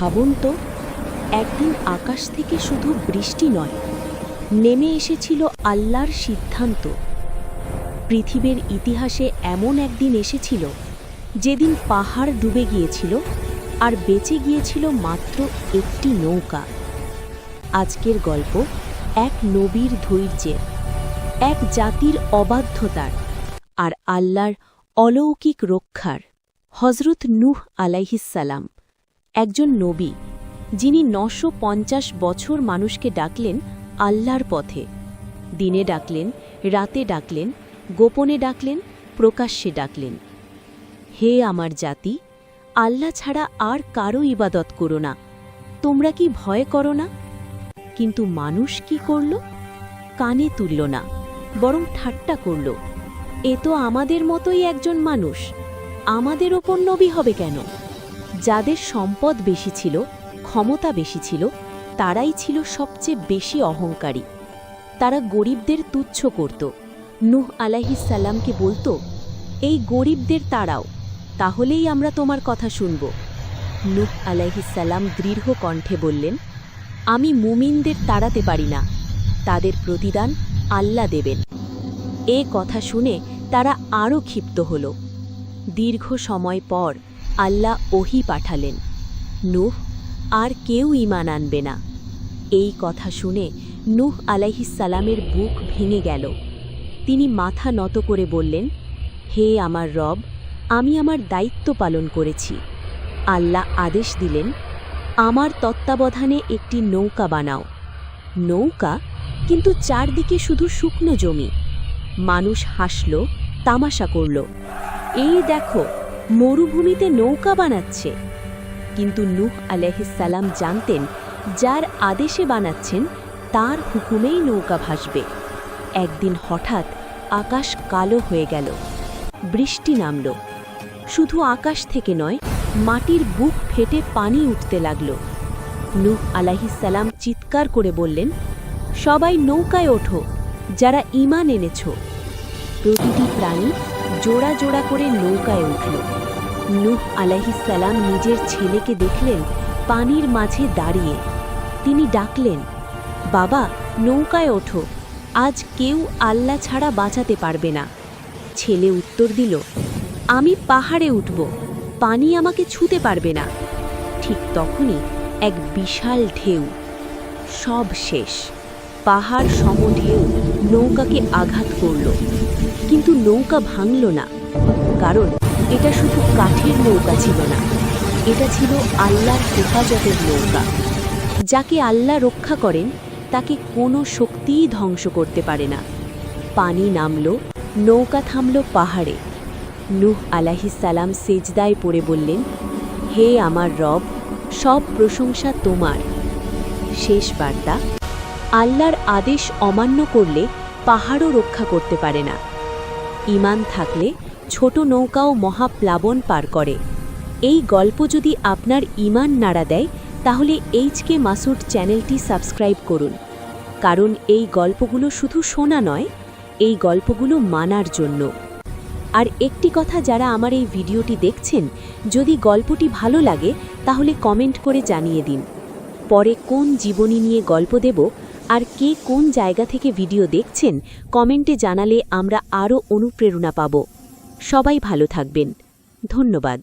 ভাবুন তো, একদিন আকাশ থেকে শুধু বৃষ্টি নয়, নেমে এসেছিল আল্লাহর সিদ্ধান্ত। পৃথিবীর ইতিহাসে এমন একদিন এসেছিল, যেদিন পাহাড় ডুবে গিয়েছিল আর বেঁচে গিয়েছিল মাত্র একটি নৌকা। আজকের গল্প এক নবীর ধৈর্যের, এক জাতির অবাধ্যতার আর আল্লাহর অলৌকিক রক্ষার হজরত নূহ আলাইহিসাল্লাম একজন নবী, যিনি নশো বছর মানুষকে ডাকলেন আল্লাহর পথে। দিনে ডাকলেন, রাতে ডাকলেন, গোপনে ডাকলেন, প্রকাশ্যে ডাকলেন। হে আমার জাতি, আল্লাহ ছাড়া আর কারও ইবাদত করো না। তোমরা কি ভয় করো না? কিন্তু মানুষ কি করল? কানে তুলল না, বরং ঠাট্টা করল। এ তো আমাদের মতোই একজন মানুষ। আমাদের ওপর নবী হবে কেন? যাদের সম্পদ বেশি ছিল, ক্ষমতা বেশি ছিল, তারাই ছিল সবচেয়ে বেশি অহংকারী। তারা গরিবদের তুচ্ছ করত। নূহ আলাহিসাল্লামকে বলতো, এই গরিবদের তাড়াও, তাহলেই আমরা তোমার কথা শুনব। নূহ আলাইহিসাল্লাম দৃঢ় কণ্ঠে বললেন, আমি মুমিনদের তাড়াতে পারি না। তাদের প্রতিদান আল্লাহ দেবেন। এ কথা শুনে তারা আরও ক্ষিপ্ত হল। দীর্ঘ সময় পর আল্লাহ ওহি পাঠালেন। নূহ, আর কেউ ইমান আনবে না। এই কথা শুনে নূহ আলাইহিসালামের বুক ভেঙে গেল। তিনি মাথা নত করে বললেন, হে আমার রব, আমি আমার দায়িত্ব পালন করেছি। আল্লাহ আদেশ দিলেন, আমার তত্ত্বাবধানে একটি নৌকা বানাও। নৌকা কিন্তু চারদিকে শুধু শুকনো জমি। মানুষ হাসল, তামাশা করল। এই দেখো মরুভূমিতে নৌকা বানাচ্ছে। কিন্তু নূহ আলাইহিসাল্লাম জানতেন, যার আদেশে বানাচ্ছেন, তার হুকুমেই নৌকা ভাসবে। একদিন হঠাৎ আকাশ কালো হয়ে গেল। বৃষ্টি নামল। শুধু আকাশ থেকে নয়, মাটির বুক ফেটে পানি উঠতে লাগল। নূহ আলাইহিসাল্লাম চিৎকার করে বললেন, সবাই নৌকায় ওঠো, যারা ইমান এনেছ। প্রতিটি প্রাণী জোড়া জোড়া করে নৌকায় উঠল। নূহ আলাইহিসাল্লাম নিজের ছেলেকে দেখলেন পানির মাঝে দাঁড়িয়ে। তিনি ডাকলেন, বাবা, নৌকায় ওঠো। আজ কেউ আল্লাহ ছাড়া বাঁচাতে পারবে না। ছেলে উত্তর দিল, আমি পাহাড়ে উঠব। পানি আমাকে ছুতে পারবে না। ঠিক তখনই এক বিশাল ঢেউ। সব শেষ। পাহাড় সম ঢেউ নৌকাকে আঘাত করল। কিন্তু নৌকা ভাঙল না, কারণ এটা শুধু কাঠের নৌকা ছিল না, এটা ছিল আল্লাহর হেফাজতের নৌকা, যাকে আল্লাহ রক্ষা করেন, তাকে কোনো শক্তিই ধ্বংস করতে পারে না। পানি নামল, নৌকা থামল পাহাড়ে। নূহ আলাহিসাল্লাম সেজদায় পড়ে বললেন, হে আমার রব, সব প্রশংসা তোমার। শেষ বার্তা আল্লাহর আদেশ অমান্য করলে পাহাড়ও রক্ষা করতে পারে না। ইমান থাকলে ছোট নৌকাও মহাপ্লাবন পার করে। এই গল্প যদি আপনার ইমান নাড়া দেয়, তাহলে এইচকে মাসুড চ্যানেলটি সাবস্ক্রাইব করুন। কারণ এই গল্পগুলো শুধু শোনা নয়, এই গল্পগুলো মানার জন্য। আর একটি কথা যারা আমার এই ভিডিওটি দেখছেন, যদি গল্পটি ভালো লাগে, তাহলে কমেন্ট করে জানিয়ে দিন। পরে কোন জীবনী নিয়ে গল্প দেব আর কে কোন জায়গা থেকে ভিডিও দেখছেন, কমেন্টে জানালে আমরা আরও অনুপ্রেরণা পাব। সবাই ভালো থাকবেন। ধন্যবাদ।